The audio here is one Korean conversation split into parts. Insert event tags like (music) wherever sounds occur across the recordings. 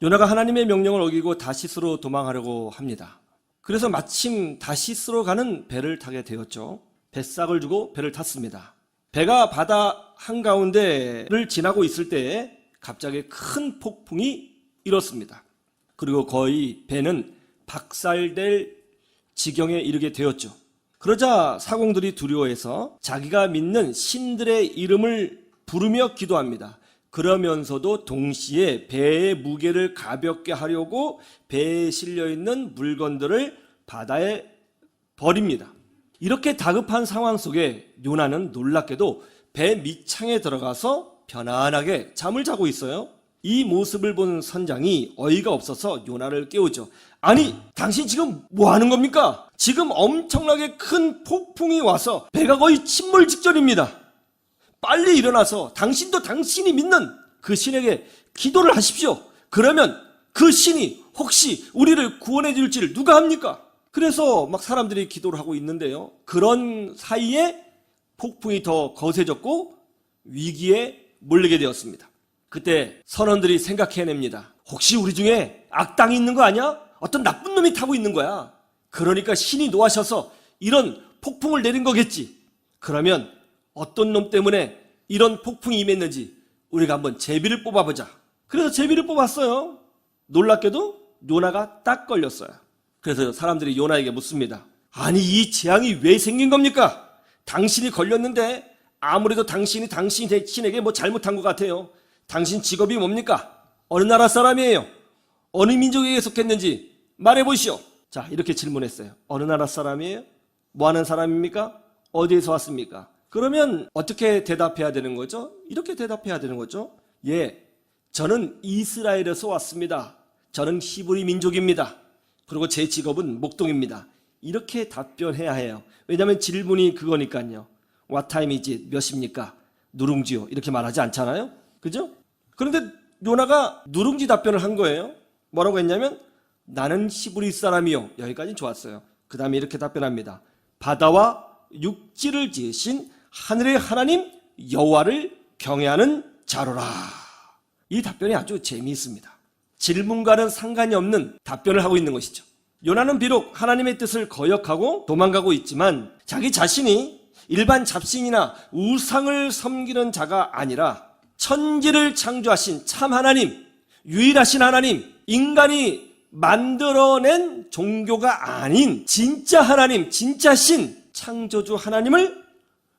요나가 하나님의 명령을 어기고 다시스로 도망하려고 합니다. 그래서 마침 다시스로 가는 배를 타게 되었죠. 뱃삭을 주고 배를 탔습니다. 배가 바다 한가운데를 지나고 있을 때 갑자기 큰 폭풍이 일었습니다. 그리고 거의 배는 박살될 지경에 이르게 되었죠. 그러자 사공들이 두려워해서 자기가 믿는 신들의 이름을 부르며 기도합니다. 그러면서도 동시에 배의 무게를 가볍게 하려고 배에 실려 있는 물건들을 바다에 버립니다. 이렇게 다급한 상황 속에 요나는 놀랍게도 배 밑창에 들어가서 편안하게 잠을 자고 있어요. 이 모습을 본 선장이 어이가 없어서 요나를 깨우죠. 아니, 당신 지금 뭐 하는 겁니까? 지금 엄청나게 큰 폭풍이 와서 배가 거의 침몰 직전입니다. 빨리 일어나서 당신도 당신이 믿는 그 신에게 기도를 하십시오. 그러면 그 신이 혹시 우리를 구원해 줄지를 누가 합니까? 그래서 막 사람들이 기도를 하고 있는데요. 그런 사이에 폭풍이 더 거세졌고 위기에 몰리게 되었습니다. 그때 선원들이 생각해냅니다. 혹시 우리 중에 악당이 있는 거 아니야? 어떤 나쁜 놈이 타고 있는 거야. 그러니까 신이 노하셔서 이런 폭풍을 내린 거겠지. 그러면 어떤 놈 때문에 이런 폭풍이 임했는지 우리가 한번 제비를 뽑아보자. 그래서 제비를 뽑았어요. 놀랍게도 요나가 딱 걸렸어요. 그래서 사람들이 요나에게 묻습니다. 아니 이 재앙이 왜 생긴 겁니까? 당신이 걸렸는데 아무래도 당신이 당신 신에게 뭐 잘못한 것 같아요. 당신 직업이 뭡니까? 어느 나라 사람이에요? 어느 민족에게 속했는지 말해보시오. 자 이렇게 질문했어요. 어느 나라 사람이에요? 뭐 하는 사람입니까? 어디에서 왔습니까? 그러면 어떻게 대답해야 되는 거죠? 이렇게 대답해야 되는 거죠. 예, 저는 이스라엘에서 왔습니다. 저는 히브리 민족입니다. 그리고 제 직업은 목동입니다. 이렇게 답변해야 해요. 왜냐하면 질문이 그거니까요. What time is it? 몇 시입니까? 누룽지요. 이렇게 말하지 않잖아요. 그죠? 그런데 요나가 누룽지 답변을 한 거예요. 뭐라고 했냐면 나는 히브리 사람이요. 여기까지 좋았어요. 그 다음에 이렇게 답변합니다. 바다와 육지를 지으신 하늘의 하나님 여호와를 경외하는 자로라. 이 답변이 아주 재미있습니다. 질문과는 상관이 없는 답변을 하고 있는 것이죠. 요나는 비록 하나님의 뜻을 거역하고 도망가고 있지만 자기 자신이 일반 잡신이나 우상을 섬기는 자가 아니라 천지를 창조하신 참 하나님, 유일하신 하나님, 인간이 만들어낸 종교가 아닌 진짜 하나님, 진짜 신, 창조주 하나님을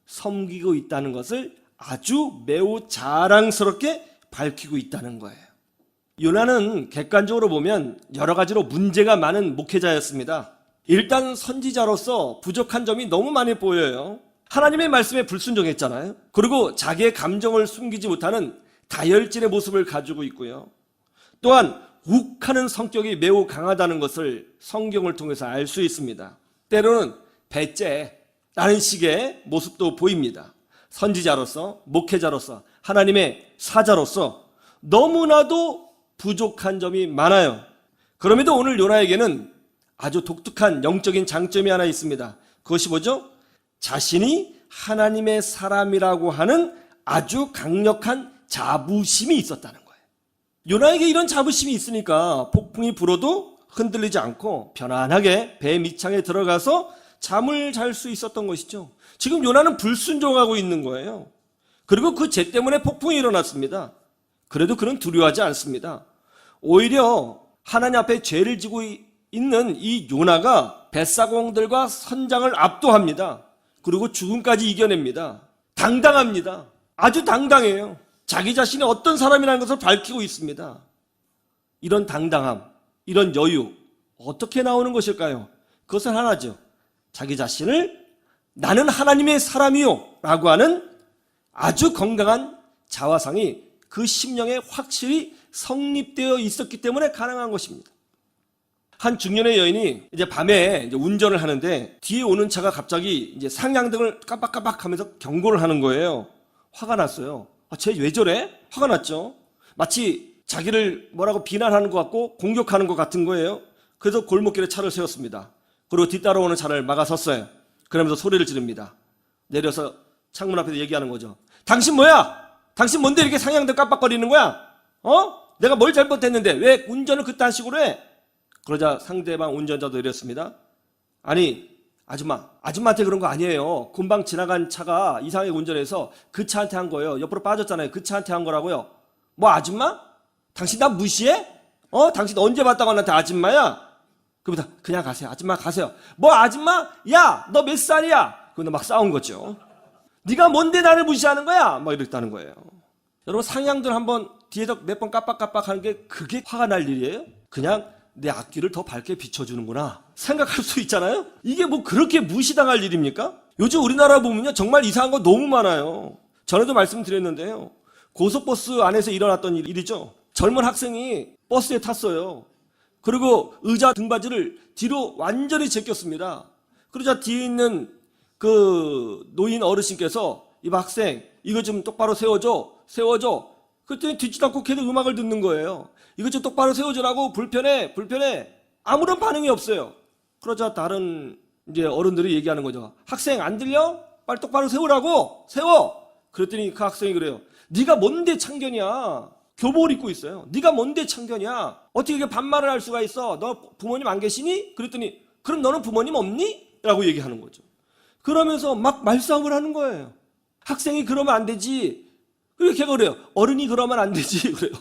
섬기고 있다는 것을 아주 매우 자랑스럽게 밝히고 있다는 거예요. 요나는 객관적으로 보면 여러 가지로 문제가 많은 목회자였습니다. 일단 선지자로서 부족한 점이 너무 많이 보여요. 하나님의 말씀에 불순종했잖아요. 그리고 자기의 감정을 숨기지 못하는 다혈질의 모습을 가지고 있고요. 또한 욱하는 성격이 매우 강하다는 것을 성경을 통해서 알 수 있습니다. 때로는 배째 라는 식의 모습도 보입니다. 선지자로서, 목회자로서, 하나님의 사자로서 너무나도 부족한 점이 많아요. 그럼에도 오늘 요나에게는 아주 독특한 영적인 장점이 하나 있습니다. 그것이 뭐죠? 자신이 하나님의 사람이라고 하는 아주 강력한 자부심이 있었다는 거예요. 요나에게 이런 자부심이 있으니까 폭풍이 불어도 흔들리지 않고 편안하게 배 밑창에 들어가서 잠을 잘 수 있었던 것이죠. 지금 요나는 불순종하고 있는 거예요. 그리고 그 죄 때문에 폭풍이 일어났습니다. 그래도 그는 두려워하지 않습니다. 오히려 하나님 앞에 죄를 지고 있는 이 요나가 뱃사공들과 선장을 압도합니다. 그리고 죽음까지 이겨냅니다. 당당합니다. 아주 당당해요. 자기 자신이 어떤 사람이라는 것을 밝히고 있습니다. 이런 당당함, 이런 여유, 어떻게 나오는 것일까요? 그것은 하나죠. 자기 자신을 나는 하나님의 사람이요 라고 하는 아주 건강한 자화상이 그 심령에 확실히 성립되어 있었기 때문에 가능한 것입니다. 한 중년의 여인이 이제 밤에 이제 운전을 하는데 뒤에 오는 차가 갑자기 이제 상향등을 깜빡깜빡 하면서 경고를 하는 거예요. 화가 났어요. 아, 쟤 왜 저래? 화가 났죠. 마치 자기를 뭐라고 비난하는 것 같고 공격하는 것 같은 거예요. 그래서 골목길에 차를 세웠습니다. 그리고 뒤따라오는 차를 막아섰어요. 그러면서 소리를 지릅니다. 내려서 창문 앞에서 얘기하는 거죠. 당신 뭐야? 당신 뭔데 이렇게 상향등 깜빡거리는 거야? 어? 내가 뭘 잘못했는데 왜 운전을 그딴 식으로 해? 그러자 상대방 운전자도 이랬습니다. 아니, 아줌마, 아줌마한테 그런 거 아니에요. 금방 지나간 차가 이상하게 운전해서 그 차한테 한 거예요. 옆으로 빠졌잖아요. 그 차한테 한 거라고요. 뭐 아줌마? 당신 나 무시해? 어? 당신 언제 봤다고 나한테 아줌마야? 그보다 그냥 가세요. 아줌마 가세요. 뭐 아줌마? 야, 너 몇 살이야? 그런데 막 싸운 거죠. 네가 뭔데 나를 무시하는 거야? 막 이랬다는 거예요. 여러분 상향들 한번 뒤에서 몇 번 깜빡깜빡 하는 게 그게 화가 날 일이에요? 그냥 내 앞길을 더 밝게 비춰주는구나 생각할 수 있잖아요? 이게 뭐 그렇게 무시당할 일입니까? 요즘 우리나라 보면요 정말 이상한 거 너무 많아요. 전에도 말씀드렸는데요. 고속버스 안에서 일어났던 일- 일이죠. 젊은 학생이 버스에 탔어요. 그리고 의자 등받이를 뒤로 완전히 제꼈습니다. 그러자 뒤에 있는 그 노인 어르신께서 이 학생 이거 좀 똑바로 세워줘 세워줘. 그랬더니 듣지도 않고 계속 음악을 듣는 거예요 이거 좀 똑바로 세워주라고 불편해 불편해. 아무런 반응이 없어요. 그러자 다른 이제 어른들이 얘기하는 거죠 학생 안 들려? 빨리 똑바로 세우라고! 세워! 그랬더니 그 학생이 그래요 네가 뭔데 참견이야 교복을 입고 있어요 네가 뭔데 참견이야 어떻게 이렇게 반말을 할 수가 있어 너 부모님 안 계시니? 그랬더니 그럼 너는 부모님 없니? 라고 얘기하는 거죠 그러면서 막 말싸움을 하는 거예요. 학생이 그러면 안 되지. 그리고 걔가 그래요. 어른이 그러면 안 되지. (laughs) 그래요.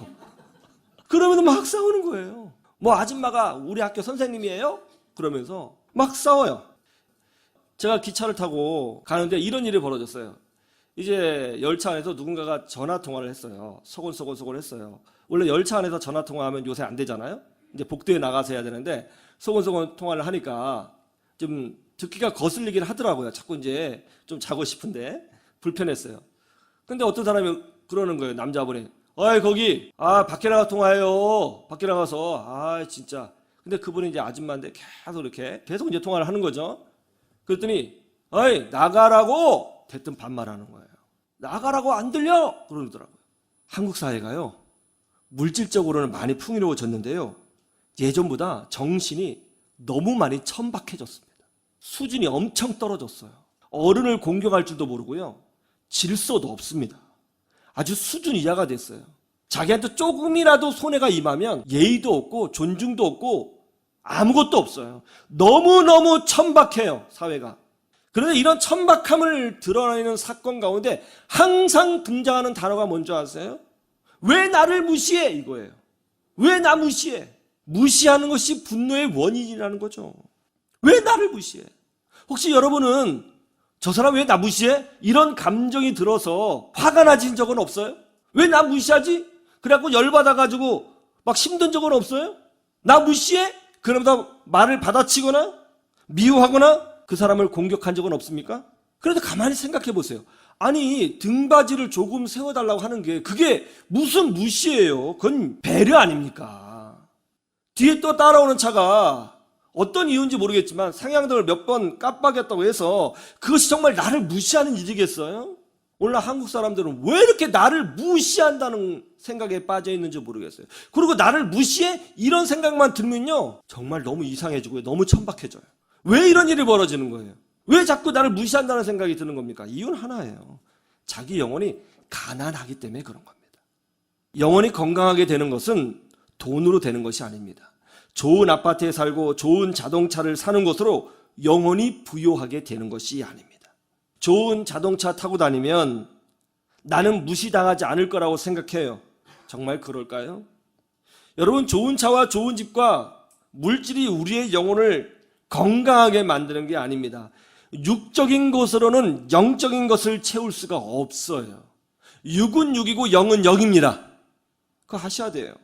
그러면서 막 싸우는 거예요. 뭐 아줌마가 우리 학교 선생님이에요? 그러면서 막 싸워요. 제가 기차를 타고 가는데 이런 일이 벌어졌어요. 이제 열차 안에서 누군가가 전화 통화를 했어요. 소곤소곤소곤 했어요. 원래 열차 안에서 전화 통화하면 요새 안 되잖아요. 이제 복도에 나가서 해야 되는데 소곤소곤 통화를 하니까 좀 듣기가 거슬리긴 하더라고요. 자꾸 이제 좀 자고 싶은데 불편했어요. 근데 어떤 사람이 그러는 거예요. 남자분이. 어이 거기 아 밖에 나가 통화해요. 밖에 나가서 아 진짜. 근데 그분이 이제 아줌마인데 계속 이렇게 계속 이제 통화를 하는 거죠. 그랬더니 어이 나가라고 대뜸 반말하는 거예요. 나가라고 안 들려 그러더라고요. 한국 사회가요 물질적으로는 많이 풍요로워졌는데요 예전보다 정신이 너무 많이 천박해졌습니다. 수준이 엄청 떨어졌어요. 어른을 공경할 줄도 모르고요 질서도 없습니다. 아주 수준 이하가 됐어요. 자기한테 조금이라도 손해가 임하면 예의도 없고 존중도 없고 아무것도 없어요. 너무너무 천박해요, 사회가. 그런데 이런 천박함을 드러내는 사건 가운데 항상 등장하는 단어가 뭔지 아세요? 왜 나를 무시해? 이거예요. 왜 나 무시해? 무시하는 것이 분노의 원인이라는 거죠. 왜 나를 무시해? 혹시 여러분은 저 사람 왜 나 무시해? 이런 감정이 들어서 화가 나진 적은 없어요? 왜 나 무시하지? 그래갖고 열받아가지고 막 힘든 적은 없어요? 나 무시해? 그러면서 말을 받아치거나 미워하거나 그 사람을 공격한 적은 없습니까? 그래도 가만히 생각해 보세요. 아니 등받이를 조금 세워달라고 하는 게 그게 무슨 무시예요? 그건 배려 아닙니까? 뒤에 또 따라오는 차가 어떤 이유인지 모르겠지만 상향등을 몇 번 깜빡였다고 해서 그것이 정말 나를 무시하는 일이겠어요? 오늘 한국 사람들은 왜 이렇게 나를 무시한다는 생각에 빠져 있는지 모르겠어요. 그리고 나를 무시해? 이런 생각만 들면요. 정말 너무 이상해지고요. 너무 천박해져요. 왜 이런 일이 벌어지는 거예요? 왜 자꾸 나를 무시한다는 생각이 드는 겁니까? 이유는 하나예요. 자기 영혼이 가난하기 때문에 그런 겁니다. 영혼이 건강하게 되는 것은 돈으로 되는 것이 아닙니다. 좋은 아파트에 살고 좋은 자동차를 사는 것으로 영혼이 부요하게 되는 것이 아닙니다. 좋은 자동차 타고 다니면 나는 무시당하지 않을 거라고 생각해요. 정말 그럴까요? 여러분, 좋은 차와 좋은 집과 물질이 우리의 영혼을 건강하게 만드는 게 아닙니다. 육적인 것으로는 영적인 것을 채울 수가 없어요. 육은 육이고 영은 영입니다. 그거 하셔야 돼요.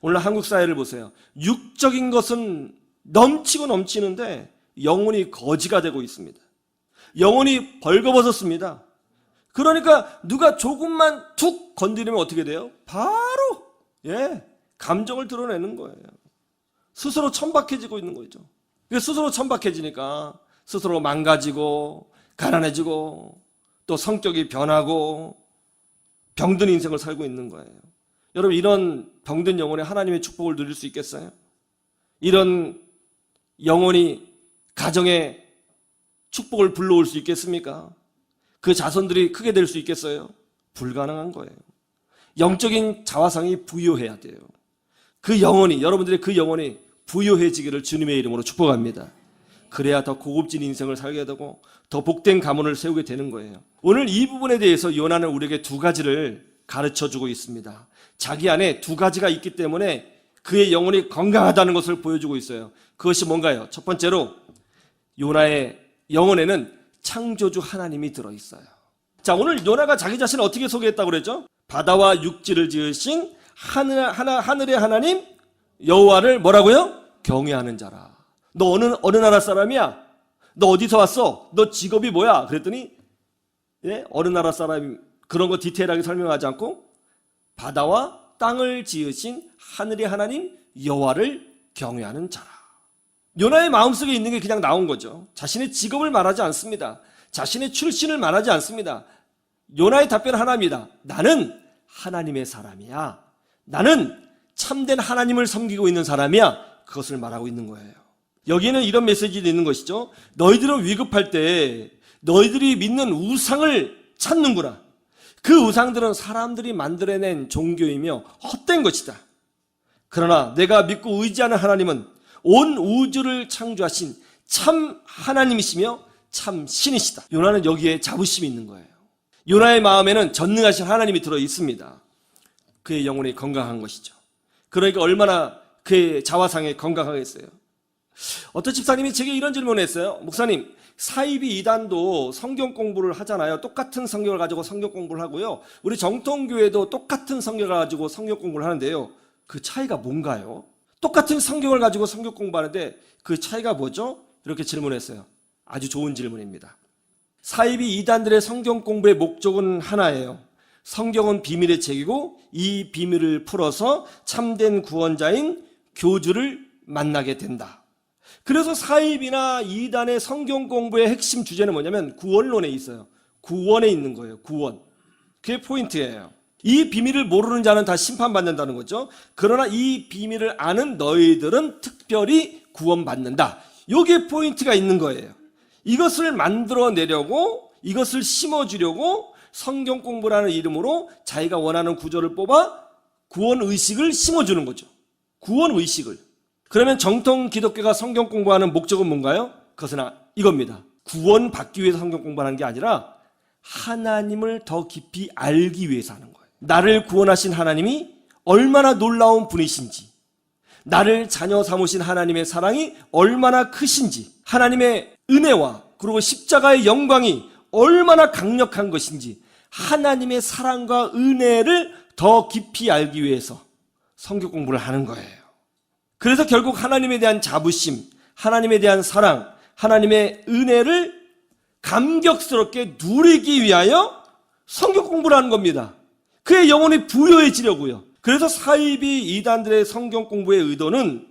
오늘 한국 사회를 보세요. 육적인 것은 넘치고 넘치는데 영혼이 거지가 되고 있습니다. 영혼이 벌거벗었습니다. 그러니까 누가 조금만 툭 건드리면 어떻게 돼요? 바로 예 감정을 드러내는 거예요. 스스로 천박해지고 있는 거죠. 스스로 천박해지니까 스스로 망가지고 가난해지고 또 성격이 변하고 병든 인생을 살고 있는 거예요. 여러분 이런 병든 영혼에 하나님의 축복을 누릴 수 있겠어요? 이런 영혼이 가정에 축복을 불러올 수 있겠습니까? 그 자손들이 크게 될 수 있겠어요? 불가능한 거예요. 영적인 자화상이 부여해야 돼요. 그 영혼이 여러분들의 그 영혼이 부여해지기를 주님의 이름으로 축복합니다. 그래야 더 고급진 인생을 살게 되고 더 복된 가문을 세우게 되는 거예요. 오늘 이 부분에 대해서 요나는 우리에게 두 가지를 가르쳐 주고 있습니다. 자기 안에 두 가지가 있기 때문에 그의 영혼이 건강하다는 것을 보여주고 있어요. 그것이 뭔가요? 첫 번째로 요나의 영혼에는 창조주 하나님이 들어 있어요. 자, 오늘 요나가 자기 자신을 어떻게 소개했다고 그랬죠? 바다와 육지를 지으신 하늘 하나 하늘의 하나님 여호와를 뭐라고요? 경외하는 자라. 너 어느 어느 나라 사람이야? 너 어디서 왔어? 너 직업이 뭐야? 그랬더니 예? 어느 나라 사람 그런 거 디테일하게 설명하지 않고 바다와 땅을 지으신 하늘의 하나님 여호와를 경외하는 자라. 요나의 마음속에 있는 게 그냥 나온 거죠. 자신의 직업을 말하지 않습니다. 자신의 출신을 말하지 않습니다. 요나의 답변은 하나입니다. 나는 하나님의 사람이야. 나는 참된 하나님을 섬기고 있는 사람이야. 그것을 말하고 있는 거예요. 여기에는 이런 메시지도 있는 것이죠. 너희들은 위급할 때 너희들이 믿는 우상을 찾는구나. 그 우상들은 사람들이 만들어낸 종교이며 헛된 것이다. 그러나 내가 믿고 의지하는 하나님은 온 우주를 창조하신 참 하나님이시며 참 신이시다. 요나는 여기에 자부심이 있는 거예요. 요나의 마음에는 전능하신 하나님이 들어 있습니다. 그의 영혼이 건강한 것이죠. 그러니까 얼마나 그의 자화상에 건강하겠어요. 어떤 집사님이 제게 이런 질문을 했어요. 목사님, 사이비 이단도 성경 공부를 하잖아요. 똑같은 성경을 가지고 성경 공부를 하고요. 우리 정통교회도 똑같은 성경을 가지고 성경 공부를 하는데요. 그 차이가 뭔가요? 똑같은 성경을 가지고 성경 공부하는데 그 차이가 뭐죠? 이렇게 질문했어요. 아주 좋은 질문입니다. 사이비 이단들의 성경 공부의 목적은 하나예요. 성경은 비밀의 책이고 이 비밀을 풀어서 참된 구원자인 교주를 만나게 된다. 그래서 사입이나 이단의 성경 공부의 핵심 주제는 뭐냐면 구원론에 있어요. 구원에 있는 거예요. 구원. 그게 포인트예요. 이 비밀을 모르는 자는 다 심판받는다는 거죠. 그러나 이 비밀을 아는 너희들은 특별히 구원받는다. 요게 포인트가 있는 거예요. 이것을 만들어내려고 이것을 심어주려고 성경 공부라는 이름으로 자기가 원하는 구조를 뽑아 구원 의식을 심어주는 거죠. 구원 의식을. 그러면 정통 기독교가 성경 공부하는 목적은 뭔가요? 그것은 아- 이겁니다. 구원 받기 위해서 성경 공부하는 게 아니라 하나님을 더 깊이 알기 위해서 하는 거예요. 나를 구원하신 하나님이 얼마나 놀라운 분이신지, 나를 자녀 삼으신 하나님의 사랑이 얼마나 크신지, 하나님의 은혜와 그리고 십자가의 영광이 얼마나 강력한 것인지, 하나님의 사랑과 은혜를 더 깊이 알기 위해서 성경 공부를 하는 거예요. 그래서 결국 하나님에 대한 자부심, 하나님에 대한 사랑, 하나님의 은혜를 감격스럽게 누리기 위하여 성경 공부를 하는 겁니다. 그의 영혼이 부여해지려고요. 그래서 사이비 이단들의 성경 공부의 의도는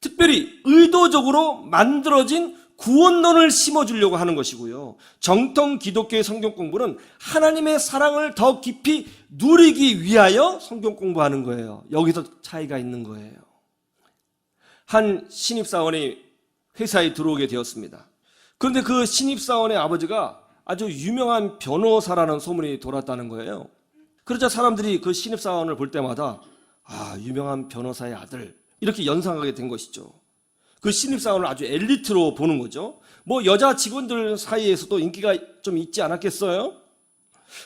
특별히 의도적으로 만들어진 구원론을 심어주려고 하는 것이고요. 정통 기독교의 성경 공부는 하나님의 사랑을 더 깊이 누리기 위하여 성경 공부하는 거예요. 여기서 차이가 있는 거예요. 한 신입사원이 회사에 들어오게 되었습니다. 그런데 그 신입사원의 아버지가 아주 유명한 변호사라는 소문이 돌았다는 거예요. 그러자 사람들이 그 신입사원을 볼 때마다 아, 유명한 변호사의 아들 이렇게 연상하게 된 것이죠. 그 신입사원을 아주 엘리트로 보는 거죠. 뭐 여자 직원들 사이에서도 인기가 좀 있지 않았겠어요?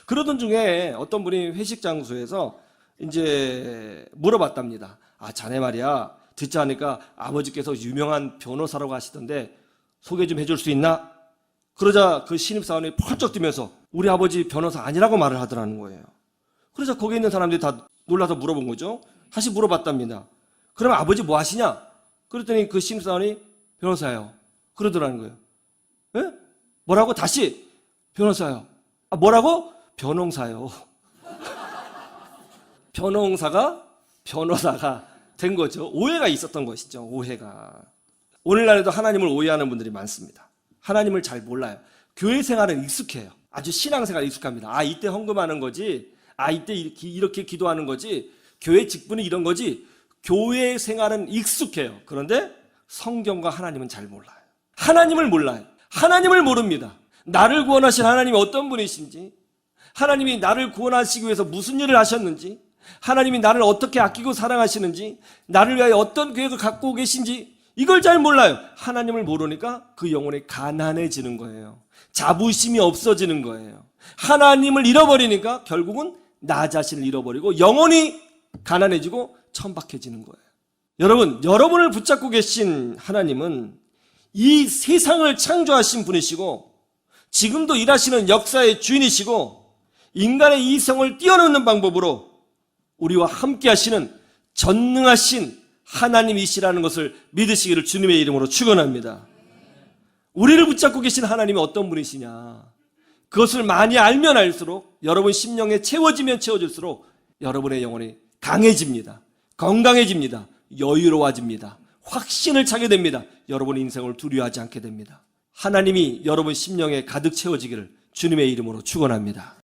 그러던 중에 어떤 분이 회식 장소에서 이제 물어봤답니다. 아, 자네 말이야. 듣지 않으니까 아버지께서 유명한 변호사라고 하시던데 소개 좀 해줄 수 있나? 그러자 그 신입사원이 펄쩍 뛰면서 우리 아버지 변호사 아니라고 말을 하더라는 거예요. 그래서 거기 있는 사람들이 다 놀라서 물어본 거죠. 다시 물어봤답니다. 그럼 아버지 뭐 하시냐? 그랬더니 그 신입사원이 변호사예요. 그러더라는 거예요. 예? 뭐라고? 다시 변호사요. 아, 뭐라고? 변홍사요. (laughs) 변홍사가 변호사가 된 거죠. 오해가 있었던 것이죠. 오해가. 오늘날에도 하나님을 오해하는 분들이 많습니다. 하나님을 잘 몰라요. 교회 생활은 익숙해요. 아주 신앙생활 익숙합니다. 아, 이때 헌금하는 거지. 아, 이때 이렇게, 이렇게 기도하는 거지. 교회 직분이 이런 거지. 교회 생활은 익숙해요. 그런데 성경과 하나님은 잘 몰라요. 하나님을 몰라요. 하나님을 모릅니다. 나를 구원하신 하나님이 어떤 분이신지, 하나님이 나를 구원하시기 위해서 무슨 일을 하셨는지, 하나님이 나를 어떻게 아끼고 사랑하시는지, 나를 위하여 어떤 계획을 갖고 계신지, 이걸 잘 몰라요. 하나님을 모르니까 그 영혼이 가난해지는 거예요. 자부심이 없어지는 거예요. 하나님을 잃어버리니까 결국은 나 자신을 잃어버리고 영혼이 가난해지고 천박해지는 거예요. 여러분, 여러분을 붙잡고 계신 하나님은 이 세상을 창조하신 분이시고 지금도 일하시는 역사의 주인이시고 인간의 이성을 뛰어넘는 방법으로 우리와 함께 하시는 전능하신 하나님이시라는 것을 믿으시기를 주님의 이름으로 축원합니다. 우리를 붙잡고 계신 하나님이 어떤 분이시냐? 그것을 많이 알면 알수록 여러분 심령에 채워지면 채워질수록 여러분의 영혼이 강해집니다. 건강해집니다. 여유로워집니다. 확신을 차게 됩니다. 여러분 인생을 두려워하지 않게 됩니다. 하나님이 여러분 심령에 가득 채워지기를 주님의 이름으로 축원합니다.